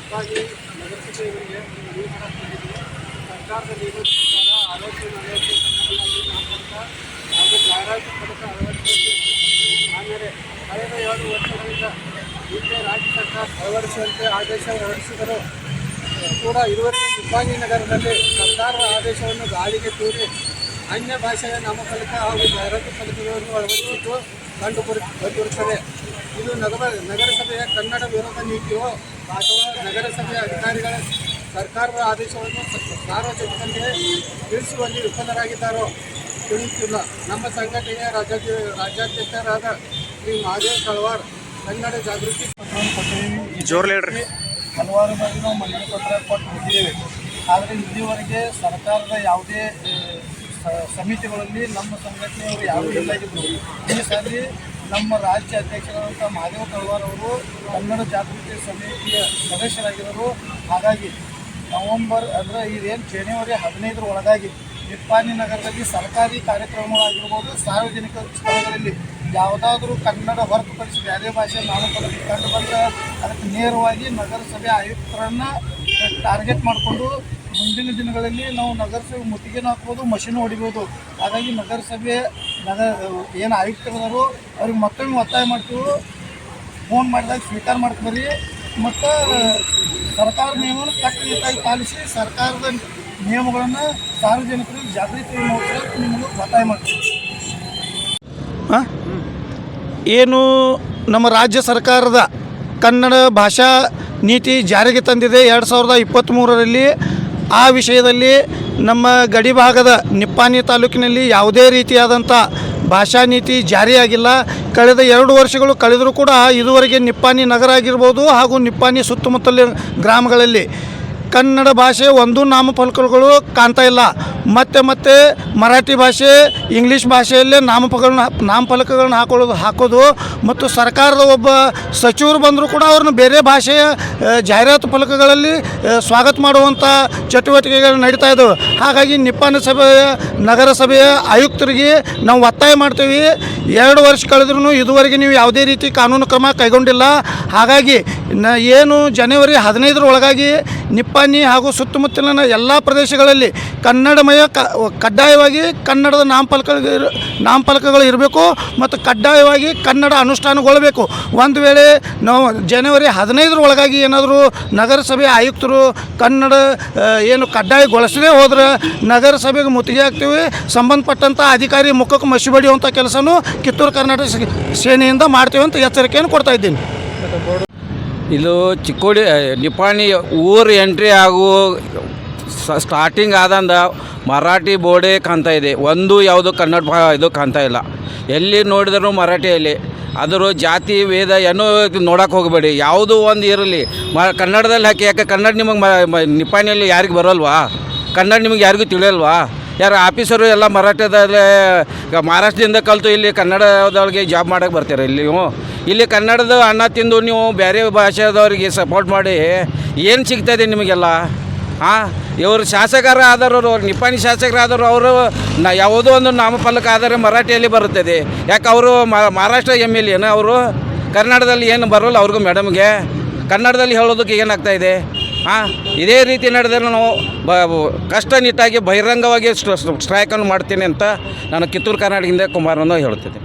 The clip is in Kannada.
ಖುದ್ದಾಗಿ ನಗರಸಭೆಯವರಿಗೆ ಸರ್ಕಾರದ ನಿಗಮ ಪ್ರಕಾರ ಆರೋಗ್ಯ ನಗರಕ್ಕೆ ಸಂಬಂಧಪಟ್ಟ ಹಾಗೂ ಜಾಹೀರಾತು ಪಡೆದ ಅಳವಡಿಸಿ ಆದರೆ ಕಳೆದ ಏಳು ವರ್ಷಗಳಿಂದ ಹಿಂದೆ ರಾಜ್ಯ ಸರ್ಕಾರ ಅಳವಡಿಸುವಂತೆ ಆದೇಶ ಹೊರಡಿಸಿದರು ಕೂಡ ಇರುವರೆಗೆ ನಿಪ್ಪಾಣಿ ನಗರದಲ್ಲಿ ಸರ್ಕಾರದ ಆದೇಶವನ್ನು ಗಾಳಿಗೆ ತೂರಿ ಅನ್ಯ ಭಾಷೆಯ ನಾಮಫಲಕ ಹಾಗೂ ಜಾಹೀರಾತು ಫಲಕಗಳನ್ನು ಅಳವಡಿಸಿದ್ದು ಕಂಡುಬರು ಬಂದಿರುತ್ತದೆ ಇದು ನಗರ, ನಗರಸಭೆಯ ಕನ್ನಡ ವಿರೋಧ ನೀತಿಯು ಅಥವಾ ನಗರಸಭೆಯ ಅಧಿಕಾರಿಗಳ ಸರ್ಕಾರದ ಆದೇಶವನ್ನು ಸಾರ್ವಜನಿಕರಿಗೆ ತಿಳಿಸುವಲ್ಲಿ ವಿಫಲರಾಗಿದ್ದಾರೋ ತಿಳಿಯುತ್ತಿಲ್ಲ ನಮ್ಮ ಸಂಘಟನೆಯ ರಾಜ್ಯಾಧ್ಯ ರಾಜ್ಯಾಧ್ಯಕ್ಷರಾದ ಶ್ರೀ ಮಹಾದೇವ್ ಕಳವಾರ್ ಕನ್ನಡ ಜಾಗೃತಿ ಪತ್ರವನ್ನು ಕೊಟ್ಟಿದ್ದೀವಿ ಈ ಜೋರ್ಲಿ ಹೇಳ್ರಿ. ಹಲವಾರು ಬಾರಿ ನಾವು ಮನವಿ ಪತ್ರ ಕೊಟ್ಟು ಹೋಗಿದ್ದೇವೆ ಆದರೆ ಇಲ್ಲಿವರೆಗೆ ಸರ್ಕಾರದ ಯಾವುದೇ ಸಮಿತಿಗಳಲ್ಲಿ ನಮ್ಮ ಸಂಘಟನೆಯವರು ಯಾವುದೇ ಇಲ್ಲ ಈ ಸಾರಿ ನಮ್ಮ ರಾಜ್ಯ ಅಧ್ಯಕ್ಷರಾದಂಥ ಮಹಾದೇವ ಕಳವಾರ್ ಅವರು ಕನ್ನಡ ಜಾಗೃತಿ ಸಮಿತಿಯ ಸದಸ್ಯರಾಗಿರೋರು. ಹಾಗಾಗಿ ನವಂಬರ್ ಅಂದರೆ ಇದೇನು ಜನವರಿ ಹದಿನೈದರ ಒಳಗಾಗಿ ನಿಪ್ಪಾಣಿ ನಗರದಲ್ಲಿ ಸರ್ಕಾರಿ ಕಾರ್ಯಕ್ರಮಗಳಾಗಿರ್ಬೋದು, ಸಾರ್ವಜನಿಕ ಸ್ಥಳಗಳಲ್ಲಿ ಯಾವುದಾದ್ರೂ ಕನ್ನಡ ಹೊರತುಪಡಿಸಿ ಬೇರೆ ಭಾಷೆ ನಾಮಫಲಕ ಕಂಡು ಬಂದರೆ ಅದಕ್ಕೆ ನೇರವಾಗಿ ನಗರಸಭೆ ಆಯುಕ್ತರನ್ನು ಟಾರ್ಗೆಟ್ ಮಾಡಿಕೊಂಡು ಮುಂದಿನ ದಿನಗಳಲ್ಲಿ ನಾವು ನಗರಸಭೆ ಮುತ್ತಿಗೆನ ಹಾಕ್ಬೋದು, ಮಷೀನು ಹೊಡಿಬೋದು. ಹಾಗಾಗಿ ನಗರಸಭೆ ನಗರ ಏನು ಆಯುಕ್ತರದಾರೋ ಅವ್ರಿಗೆ ಮತ್ತೊಮ್ಮೆ ಒತ್ತಾಯ ಮಾಡ್ತೀವಿ. ಫೋನ್ ಮಾಡಿದಾಗ ಸ್ವೀಕಾರ ಮಾಡ್ತೀವಿ ಮತ್ತು, ಸರ್ಕಾರ ನಿಯಮವನ್ನು ಕಟ್ಟುನಿಟ್ಟಾಗಿ ಪಾಲಿಸಿ, ಸರ್ಕಾರದ ನಿಯಮಗಳನ್ನು ಸಾರ್ವಜನಿಕರಿಗೆ ಜಾಗೃತಿ ಮೂಡಿಸೋಕೆ ನಿಮಗೆ ಒತ್ತಾಯ ಮಾಡ್ತೀವಿ. ಹಾಂ? ಏನು ನಮ್ಮ ರಾಜ್ಯ ಸರ್ಕಾರದ ಕನ್ನಡ ಭಾಷಾ ನೀತಿ ಜಾರಿಗೆ ತಂದಿದೆ. ಎರಡು ಸಾವಿರದ ಇಪ್ಪತ್ತ್ಮೂರರಲ್ಲಿ ಆ ವಿಷಯದಲ್ಲಿ ನಮ್ಮ ಗಡಿ ಭಾಗದ ನಿಪ್ಪಾಣಿ ತಾಲೂಕಿನಲ್ಲಿ ಯಾವುದೇ ರೀತಿಯಾದಂಥ ಭಾಷಾ ನೀತಿ ಜಾರಿಯಾಗಿಲ್ಲ. ಕಳೆದ ಎರಡು ವರ್ಷಗಳು ಕಳೆದರೂ ಕೂಡ ಇದುವರೆಗೆ ನಿಪ್ಪಾಣಿ ನಗರ ಆಗಿರ್ಬೋದು ಹಾಗೂ ನಿಪ್ಪಾಣಿ ಸುತ್ತಮುತ್ತಲಿನ ಗ್ರಾಮಗಳಲ್ಲಿ ಕನ್ನಡ ಭಾಷೆ ಒಂದು ನಾಮಫಲಕಗಳು ಕಾಣ್ತಾ ಇಲ್ಲ. ಮತ್ತೆ ಮತ್ತೆ ಮರಾಠಿ ಭಾಷೆ, ಇಂಗ್ಲೀಷ್ ಭಾಷೆಯಲ್ಲೇ ನಾಮಫಲಗಳನ್ನ ನಾಮಫಲಕಗಳನ್ನ ಹಾಕೊಳ್ಳೋದು, ಹಾಕೋದು ಮತ್ತು ಸರ್ಕಾರದ ಒಬ್ಬ ಸಚಿವರು ಬಂದರೂ ಕೂಡ ಅವ್ರನ್ನ ಬೇರೆ ಭಾಷೆಯ ಜಾಹೀರಾತು ಫಲಕಗಳಲ್ಲಿ ಸ್ವಾಗತ ಮಾಡುವಂಥ ಚಟುವಟಿಕೆಗಳು ನಡೀತಾ ಇದ್ದವು ಹಾಗಾಗಿ ನಿಪ್ಪಾನ ಸಭೆಯ, ನಗರಸಭೆಯ ಆಯುಕ್ತರಿಗೆ ನಾವು ಒತ್ತಾಯ ಮಾಡ್ತೀವಿ. ಎರಡು ವರ್ಷ ಕಳೆದ್ರೂ ಇದುವರೆಗೆ ನೀವು ಯಾವುದೇ ರೀತಿ ಕಾನೂನು ಕ್ರಮ ಕೈಗೊಂಡಿಲ್ಲ. ಹಾಗಾಗಿ ನ, ಏನು ಜನವರಿ ಹದಿನೈದರ ಒಳಗಾಗಿ ನಿಪ್ಪಾಣಿ ಹಾಗೂ ಸುತ್ತಮುತ್ತಲಿನ ಎಲ್ಲ ಪ್ರದೇಶಗಳಲ್ಲಿ ಕನ್ನಡಮಯ ಕ ಕಡ್ಡಾಯವಾಗಿ ಕನ್ನಡದ ನಾಮಫಲಕಗಳು ನಾಮಫಲಕಗಳು ಇರಬೇಕು ಮತ್ತು ಕಡ್ಡಾಯವಾಗಿ ಕನ್ನಡ ಅನುಷ್ಠಾನಗೊಳ್ಳಬೇಕು. ಒಂದು ವೇಳೆ ನಾವು ಜನವರಿ ಹದಿನೈದರ ಒಳಗಾಗಿ ಏನಾದರೂ ನಗರಸಭೆ ಆಯುಕ್ತರು ಕನ್ನಡ ಏನು ಕಡ್ಡಾಯಗೊಳಿಸದೇ ಹೋದ್ರೆ ನಗರಸಭೆಗೆ ಮುತ್ತಿಗೆ ಹಾಕ್ತೀವಿ. ಸಂಬಂಧಪಟ್ಟಂಥ ಅಧಿಕಾರಿ ಮುಖಕ್ಕೆ ಮಸಿ ಬಡಿಯುವಂಥ ಕೆಲಸನೂ ಕಿತ್ತೂರು ಕರ್ನಾಟಕ ಸೇನೆಯಿಂದ ಮಾಡ್ತೀವಿ ಅಂತ ಎಚ್ಚರಿಕೆಯನ್ನು ಕೊಡ್ತಾ ಇದ್ದೀನಿ. ಇದು ಚಿಕ್ಕೋಡಿ ನಿಪಾಣಿ ಊರು ಎಂಟ್ರಿ ಆಗು ಸ್ಟಾರ್ಟಿಂಗ್ ಆದಂದ ಮರಾಠಿ ಬೋರ್ಡೇ ಕಾಣ್ತಾ ಇದೆ. ಒಂದು ಯಾವುದು ಕನ್ನಡ ಇದು ಕಾಣ್ತಾ ಇಲ್ಲ. ಎಲ್ಲಿ ನೋಡಿದ್ರು ಮರಾಠಿಯಲ್ಲಿ. ಅದರ ಜಾತಿ, ವೇದ ಏನೋ ನೋಡಕ್ಕೆ ಹೋಗಬೇಡಿ. ಯಾವುದು ಒಂದು ಇರಲಿ. ಮ ಕನ್ನಡದಲ್ಲಿ ಹಾಕಿ, ಯಾಕೆ ಕನ್ನಡ ನಿಮಗೆ ನಿಪ್ಪಾಣಿಯಲ್ಲಿ ಯಾರಿಗೆ ಬರೋಲ್ವಾ? ಕನ್ನಡ ನಿಮಗೆ ಯಾರಿಗೂ ತಿಳಿಯಲ್ವಾ? ಯಾರು ಆಫೀಸರು ಎಲ್ಲ ಮರಾಠದಲ್ಲೇ ಮಹಾರಾಷ್ಟ್ರದಿಂದ ಕಲಿತು ಇಲ್ಲಿ ಕನ್ನಡದೊಳಗೆ ಜಾಬ್ ಮಾಡೋಕ್ಕೆ ಬರ್ತೀರ ಇಲ್ಲಿ? ನೀವು ಇಲ್ಲಿ ಕನ್ನಡದ ಅನ್ನ ತಿಂದು ನೀವು ಬೇರೆ ಭಾಷೆದವ್ರಿಗೆ ಸಪೋರ್ಟ್ ಮಾಡಿ ಏನು ಸಿಗ್ತಾಯಿದೆ ನಿಮಗೆಲ್ಲ? ಹಾಂ, ಇವರು ಶಾಸಕರ ಆದವರು ನಿಪ್ಪಾಣಿ ಶಾಸಕರಾದರು ಅವರು ನ ಯಾವುದೋ ಒಂದು ನಾಮಫಲಕ ಆದರೆ ಮರಾಠಿಯಲ್ಲಿ ಬರುತ್ತದೆ. ಯಾಕೆ ಅವರು ಮಹಾರಾಷ್ಟ್ರ ಎಂ ಎಲ್ ಎನ ಅವರು? ಕನ್ನಡದಲ್ಲಿ ಏನು ಬರೋಲ್ಲ ಅವ್ರಿಗೂ ಮೇಡಮ್ಗೆ. ಕನ್ನಡದಲ್ಲಿ ಹೇಳೋದಕ್ಕೆ ಏನಾಗ್ತಾ ಇದೆ? ಹಾಂ, ಇದೇ ರೀತಿ ನಡೆದರೆ ನಾವು ಬ ಕಷ್ಟನಿಟ್ಟಾಗಿ ಬಹಿರಂಗವಾಗಿ ಸ್ಟ್ರೈಕನ್ನು ಮಾಡ್ತೀನಿ ಅಂತ ನಾನು ಕಿತ್ತೂರು ಕರ್ನಾಟಕದಿಂದ ಕುಮಾರನ್ನು ಹೇಳ್ತಿದ್ದೆ